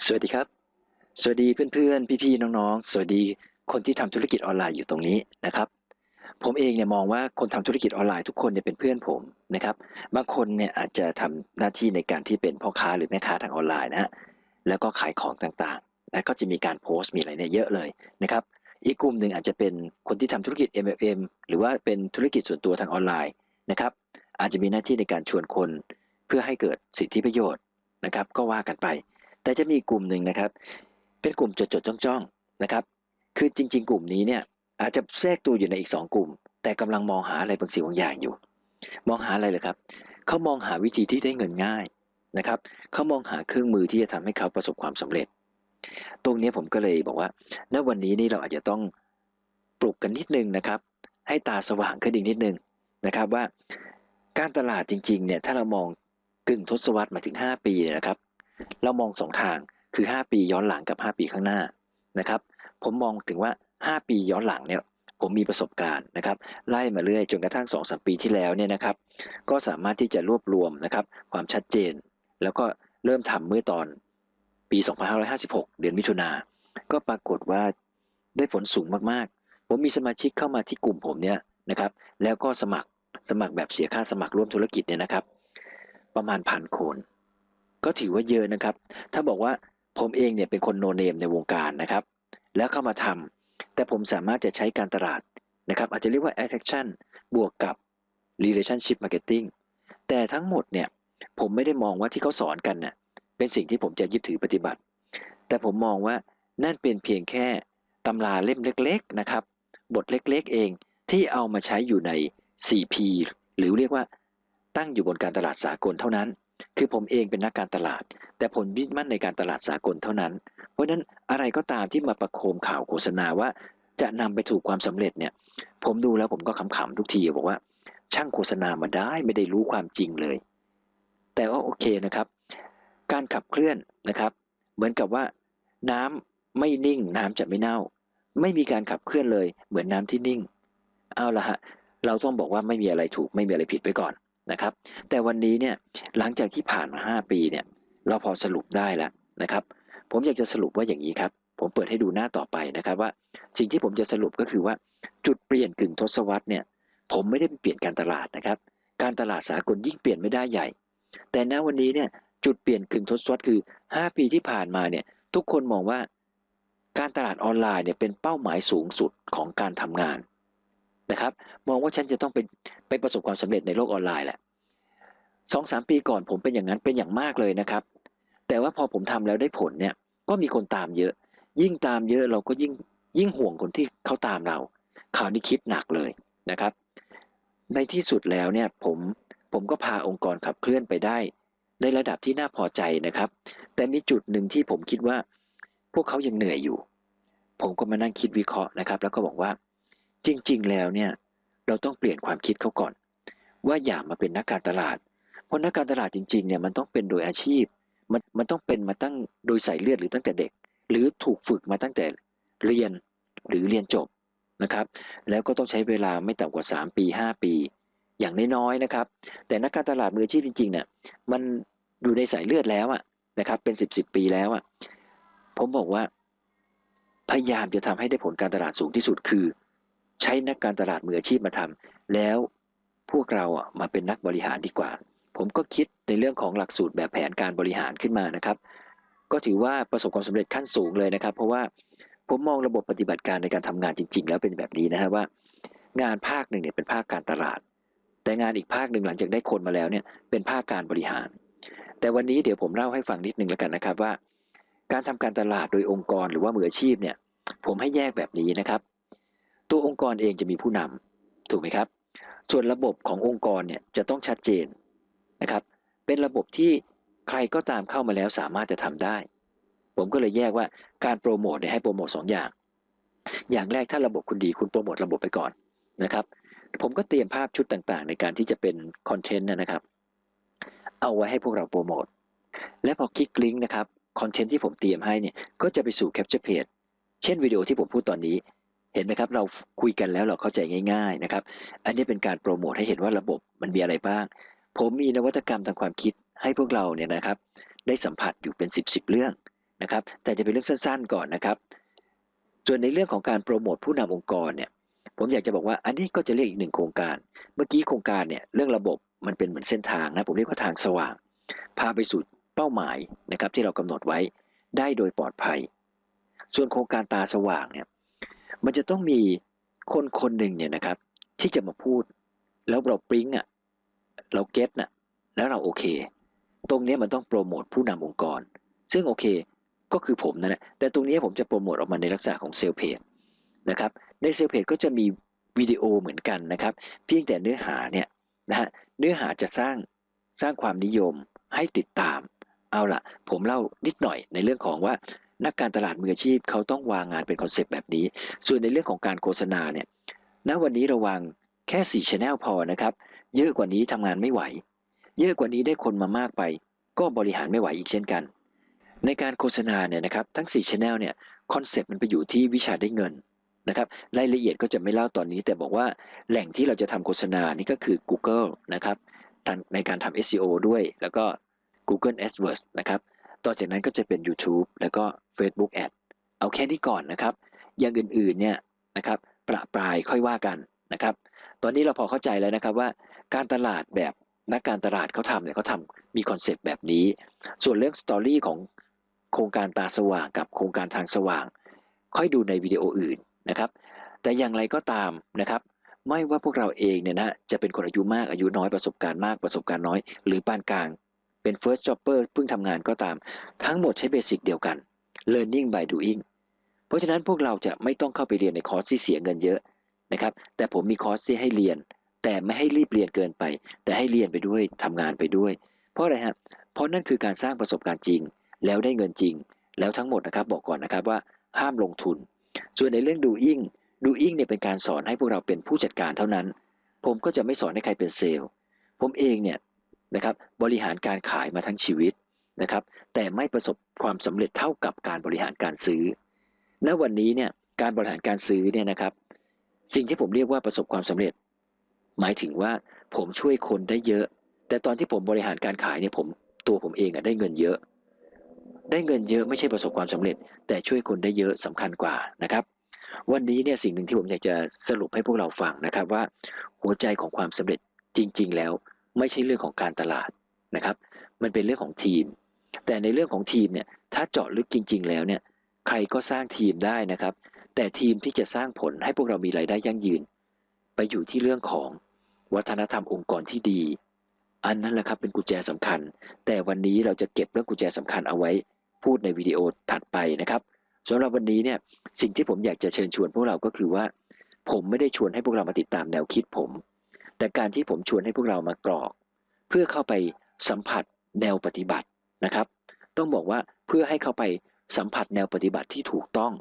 สวัสดีครับ สวัสดีเพื่อนๆ พี่ๆ น้องๆ สวัสดีคนที่ทำธุรกิจออนไลน์อยู่ตรงนี้นะครับ ผมเองเนี่ยมองว่าคนทำธุรกิจออนไลน์ทุกคนเนี่ยเป็นเพื่อนผมนะครับ บางคนเนี่ยอาจจะทำหน้าที่ในการที่เป็นพ่อค้าหรือแม่ค้าทางออนไลน์นะฮะ แล้วก็ขายของต่างๆ แล้วก็จะมีการโพสต์มีอะไรเนี่ยเยอะเลยนะครับ อีกกลุ่มหนึ่งอาจจะเป็นคนที่ทำธุรกิจ MLM หรือว่าเป็นธุรกิจส่วนตัวทางออนไลน์นะครับ อาจจะมีหน้าที่ในการชวนคน เพื่อให้เกิดสิทธิประโยชน์นะครับ ก็ว่ากันไป แต่จะมีอีกกลุ่มหนึ่งนะครับ เป็นกลุ่มจดจดจ้องจ้องนะครับ คือจริง ๆ กลุ่มนี้เนี่ยอาจจะแทรกตัวอยู่ในอีกสองกลุ่ม แต่กำลังมองหาอะไรบางสิ่งบางอย่างอยู่ มองหาอะไรเลยครับเขามองหาวิธีที่ได้เงินง่ายนะครับเขามองหาเครื่องมือที่จะทำให้เขาประสบความสำเร็จ ตรงนี้ผมก็เลยบอกว่าณวันนี้นี่เราอาจจะต้องปลุกกันนิดนึงนะครับ ให้ตาสว่างขึ้นอีกนิดนึงนะครับว่าการตลาดจริงๆเนี่ยถ้าเรามองกึ่งทศวรรษมาถึง 5 ปีเนี่ยนะครับ เรามองสองทางคือ 5 ปีย้อนหลังกับ 5 ปีข้างหน้านะครับ ผมมองถึงว่า 5 ปีย้อนหลังเนี่ยผมมีประสบการณ์นะครับ ไล่มาเรื่อยจนกระทั่ง2-3ปีที่แล้วเนี่ยนะครับ ก็สามารถที่จะรวบรวมนะครับ ความชัดเจน แล้วก็เริ่มทำเมื่อตอนปี 2556 เดือนมิถุนาก็ปรากฏว่าได้ผลสูงมากๆ ผมมีสมาชิกเข้ามาที่กลุ่มผมเนี่ยนะครับ แล้วก็สมัครสมัครแบบเสียค่าสมัครร่วมธุรกิจเนี่ยนะครับ ประมาณพันคน ก็ถือว่าเยอะนะครับ ถ้าบอกว่าผมเองเนี่ยเป็นคนโนเนมในวงการนะครับ แล้วเข้ามาทำแต่ผมสามารถจะใช้การตลาดนะครับ อาจจะเรียกว่า attraction บวกกับ relationship marketing แต่ทั้งหมดเนี่ยผมไม่ได้มองว่าที่เขาสอนกันเนี่ยเป็นสิ่งที่ผมจะยึดถือปฏิบัติ แต่ผมมองว่านั่นเป็นเพียงแค่ตำราเล่มเล็ก ๆนะครับ บทเล็กๆเองที่เอามาใช้อยู่ใน 4P หรือเรียกว่าตั้งอยู่บนการตลาดสากลเท่านั้น คือผมเองเป็นนักการตลาด แต่ผมยึดมั่นในการตลาดสากลเท่านั้น เพราะฉะนั้นอะไรก็ตามที่มาประโคมข่าวโฆษณาว่า จะนำไปถูกความสำเร็จเนี่ย ผมดูแล้วผมก็ขำๆทุกทีบอกว่า ช่างโฆษณามาได้ไม่ได้รู้ความจริงเลย แต่ว่าโอเคนะครับ การขับเคลื่อนนะครับ เหมือนกับว่าน้ำไม่นิ่งน้ำจะไม่เน่า ไม่มีการขับเคลื่อนเลย เหมือนน้ำที่นิ่ง เอาละฮะเราต้องบอกว่าไม่มีอะไรถูกไม่มีอะไรผิดไปก่อน นะครับ แต่วันนี้เนี่ยหลังจากที่ผ่านมา 5 ปีเนี่ยเราพอสรุปได้แล้วนะครับ ผมอยากจะสรุปว่าอย่างนี้ครับ ผมเปิดให้ดูหน้าต่อไปนะครับว่า สิ่งที่ผมจะสรุปก็คือว่าจุดเปลี่ยนกึ่งทศวรรษเนี่ยผมไม่ได้เปลี่ยนการตลาดนะครับ การตลาดสากลยิ่งเปลี่ยนไม่ได้ใหญ่ แต่ณวันนี้เนี่ยจุดเปลี่ยนกึ่งทศวรรษคือ 5 ปีที่ผ่านมาเนี่ยทุกคนมองว่าการตลาดออนไลน์เนี่ยเป็นเป้าหมายสูงสุดของการทำงาน นะครับ มองว่าฉันจะต้องเป็นไปประสบความสำเร็จในโลกออนไลน์แหละสองสามปีก่อนผมเป็นอย่างนั้นเป็นอย่างมากเลยนะครับ แต่ว่าพอผมทำแล้วได้ผลเนี่ย ก็มีคนตามเยอะ ยิ่งตามเยอะเราก็ยิ่งยิ่งห่วงคนที่เขาตามเราคราวนี้คิดหนักเลยนะครับ ในที่สุดแล้วเนี่ยผมผมก็พาองค์กรขับเคลื่อนไปได้ในระดับที่น่าพอใจนะครับ แต่มีจุดหนึ่งที่ผมคิดว่า พวกเขายังเหนื่อยอยู่ ผมก็มานั่งคิดวิเคราะห์นะครับ แล้วก็บอกว่า จริง ๆ แล้วเนี่ยเราต้องเปลี่ยนความคิดเขาก่อน ว่าอย่ามาเป็นนักการตลาด เพราะนักการตลาดจริงๆเนี่ยมันต้องเป็นโดยอาชีพ มันมันต้องเป็นมาตั้งโดยใส่เลือดหรือตั้งแต่เด็ก หรือถูกฝึกมาตั้งแต่เรียนหรือเรียนจบนะครับ แล้วก็ต้องใช้เวลาไม่ต่ำกว่า 3 ปี 5 ปี อย่างน้อยๆนะครับ แต่นักการตลาดมืออาชีพจริงๆเนี่ยมันอยู่ในสายเลือดแล้วอะนะครับ เป็น 10บสปีแล้วอะผมบอกว่าพยายามจะทำให้ได้ผลการตลาดสูงที่สุดคือ ใช้นักการตลาดมืออาชีพมาทำแล้วพวกเราอะมาเป็นนักบริหารดีกว่า ผมก็คิดในเรื่องของหลักสูตรแบบแผนการบริหารขึ้นมานะครับ ก็ถือว่าประสบความสำเร็จขั้นสูงเลยนะครับ เพราะว่าผมมองระบบปฏิบัติการในการทำงานจริง ๆ แล้วเป็นแบบนี้นะฮะว่า งานภาคหนึ่งเนี่ยเป็นภาคการตลาด แต่งานอีกภาคหนึ่งหลังจากได้คนมาแล้วเนี่ยเป็นภาคการบริหาร แต่วันนี้เดี๋ยวผมเล่าให้ฟังนิดนึงแล้วกันนะครับว่า การทำการตลาดโดยองค์กรหรือว่ามืออาชีพเนี่ย ผมให้แยกแบบนี้นะครับ ตัวองค์กรเองจะมีผู้นำถูกไหมครับ ส่วนระบบขององค์กรเนี่ยจะต้องชัดเจนนะครับ เป็นระบบที่ใครก็ตามเข้ามาแล้วสามารถจะทำได้ ผมก็เลยแยกว่าการโปรโมทเนี่ยให้โปรโมทสองอย่าง อย่างแรกถ้าระบบคุณดีคุณโปรโมทระบบไปก่อนนะครับ ผมก็เตรียมภาพชุดต่างๆ ในการที่จะเป็นคอนเทนต์นะครับ เอาไว้ให้พวกเราโปรโมทและพอคลิกลิงก์นะครับคอนเทนต์ที่ผมเตรียมให้เนี่ยก็จะไปสู่แคปเจอร์เพจเช่นวิดีโอที่ผมพูดตอนนี้ เห็นไหมครับเราคุยกันแล้วเราเข้าใจง่ายๆนะครับ อันนี้เป็นการโปรโมทให้เห็นว่าระบบมันมีอะไรบ้าง ผมมีนวัตกรรมทางความคิดให้พวกเราเนี่ยนะครับ ได้สัมผัสอยู่เป็น 10บสเรื่องนะครับ แต่จะเป็นเรื่องสั้นๆก่อนนะครับ ส่วนในเรื่องของการโปรโมทผู้นำองค์กรเนี่ย ผมอยากจะบอกว่าอันนี้ก็จะเรียกอีกหนึ่งโครงการ เมื่อกี้โครงการเนี่ยเรื่องระบบมันเป็นเหมือนเส้นทางนะผมเรียกว่าทางสว่าง พาไปสู่เป้าหมายนะครับที่เรากำหนดไว้ได้โดยปลอดภัย ส่วนโครงการตาสว่างเนี่ย มันจะต้องมีคนคนหนึ่งเนี่ยนะครับ ที่จะมาพูด แล้วเราปริ้งอะเราเก็ตน่ะแล้วเราโอเค ตรงนี้มันต้องโปรโมทผู้นำองค์กร ซึ่งโอเคก็คือผมนั่นแหละแต่ตรงนี้ผมจะโปรโมทออกมาในลักษณะของเซลเพจนะครับในเซลเพจก็จะมีวิดีโอเหมือนกันนะครับ เพียงแต่เนื้อหาเนี่ยนะฮะเนื้อหาจะสร้างสร้างความนิยมให้ติดตาม เอาละผมเล่านิดหน่อยในเรื่องของว่า นักการตลาดมืออาชีพเขาต้องวางงานเป็นคอนเซปต์แบบนี้ ส่วนในเรื่องของการโฆษณาเนี่ยณวันนี้เราวางแค่4 Channel พอนะครับ เยอะกว่านี้ทำงานไม่ไหว เยอะกว่านี้ได้คนมามากไป ก็บริหารไม่ไหวอีกเช่นกัน ในการโฆษณาเนี่ยนะครับทั้ง4 Channel เนี่ยคอนเซปต์มันไปอยู่ที่วิชาได้เงินนะครับรายละเอียดก็จะไม่เล่าตอนนี้ แต่บอกว่าแหล่งที่เราจะทำโฆษณานี่ก็คือ Google นะครับในการทำ SEO ด้วยแล้วก็ Google AdWords นะครับ ต่อจากนั้นก็จะเป็น YouTube แล้วก็ Facebook Ad เอาแค่นี้ก่อนนะครับ อย่างอื่นๆเนี่ยนะครับประปรายค่อยว่ากันนะครับ ตอนนี้เราพอเข้าใจแล้วนะครับว่าการตลาดแบบนักการตลาดเขาทำเนี่ยเขาทำมีคอนเซปต์แบบนี้ ส่วนเรื่องสตอรี่ของโครงการตาสว่างกับโครงการทางสว่าง ค่อยดูในวิดีโออื่นนะครับ แต่อย่างไรก็ตามนะครับ ไม่ว่าพวกเราเองเนี่ยนะจะเป็นคนอายุมากอายุน้อยประสบการณ์มากประสบการณ์น้อย หรือปานกลาง เป็น first jobber เพิ่งทำงานก็ตาม ทั้งหมดใช้เบสิกเดียวกัน learning by doing เพราะฉะนั้นพวกเราจะไม่ต้องเข้าไปเรียนในคอร์สที่เสียเงินเยอะนะครับ แต่ผมมีคอร์สที่ให้เรียน แต่ไม่ให้รีบเรียนเกินไป แต่ให้เรียนไปด้วยทำงานไปด้วย เพราะอะไรฮะเพราะนั่นคือการสร้างประสบการณ์จริง แล้วได้เงินจริง แล้วทั้งหมดนะครับบอกก่อนนะครับว่าห้ามลงทุน ส่วนในเรื่อง doing doing เนี่ยเป็นการสอนให้พวกเราเป็นผู้จัดการเท่านั้น ผมก็จะไม่สอนให้ใครเป็นเซลล์ ผมเองเนี่ย นะครับบริหารการขายมาทั้งชีวิตนะครับแต่ไม่ประสบความสำเร็จเท่ากับการบริหารการซื้อ ณวันนี้เนี่ยการบริหารการซื้อเนี่ยนะครับ สิ่งที่ผมเรียกว่าประสบความสำเร็จ หมายถึงว่าผมช่วยคนได้เยอะ แต่ตอนที่ผมบริหารการขายเนี่ยผมตัวผมเองอะได้เงินเยอะ ได้เงินเยอะไม่ใช่ประสบความสำเร็จ แต่ช่วยคนได้เยอะสำคัญกว่านะครับวันนี้เนี่ยสิ่งหนึ่งที่ผมอยากจะสรุปให้พวกเราฟังนะครับว่า หัวใจของความสำเร็จจริง ๆ แล้ว ไม่ใช่เรื่องของการตลาดนะครับ มันเป็นเรื่องของทีม แต่ในเรื่องของทีมเนี่ยถ้าเจาะลึกจริง ๆ แล้วเนี่ยใครก็สร้างทีมได้นะครับ แต่ทีมที่จะสร้างผลให้พวกเรามีรายได้ยั่งยืน ไปอยู่ที่เรื่องของวัฒนธรรมองค์กรที่ดี อันนั้นแหละครับเป็นกุญแจสำคัญ แต่วันนี้เราจะเก็บเรื่องกุญแจสำคัญเอาไว้ พูดในวิดีโอถัดไปนะครับสำหรับวันนี้เนี่ยสิ่งที่ผมอยากจะเชิญชวนพวกเราก็คือว่า ผมไม่ได้ชวนให้พวกเรามาติดตามแนวคิดผม แต่การที่ผมชวนให้พวกเรามากรอก เพื่อเข้าไปสัมผัสแนวปฏิบัตินะครับ ต้องบอกว่าเพื่อให้เข้าไปสัมผัสแนวปฏิบัติที่ถูกต้อง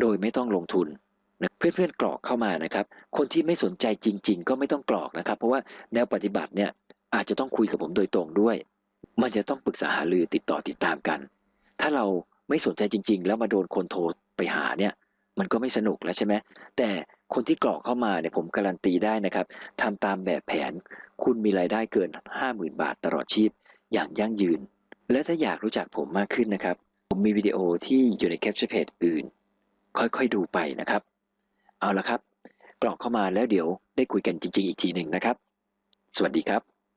โดยไม่ต้องลงทุนนะเพื่อนๆกรอกเข้ามานะครับ คนที่ไม่สนใจจริง ๆ ก็ไม่ต้องกรอกนะครับ เพราะว่าแนวปฏิบัติเนี่ยอาจจะต้องคุยกับผมโดยตรงด้วย มันจะต้องปรึกษาหารือติดต่อติดตามกัน ถ้าเราไม่สนใจจริง ๆ แล้วมาโดนคนโทรไปหาเนี่ย มันก็ไม่สนุกแล้วใช่ไหมแต่คนที่กรอกเข้ามาเนี่ยผมการันตีได้นะครับทำตามแบบแผน คุณมีรายได้เกิน 50,000 บาทตลอดชีพ อย่างยั่งยืน และถ้าอยากรู้จักผมมากขึ้นนะครับ ผมมีวิดีโอที่อยู่ในแคปชั่นเพจอื่น ค่อยๆดูไปนะครับ เอาละครับ กรอกเข้ามาแล้วเดี๋ยวได้คุยกันจริง ๆ อีกทีหนึ่งนะครับ สวัสดีครับ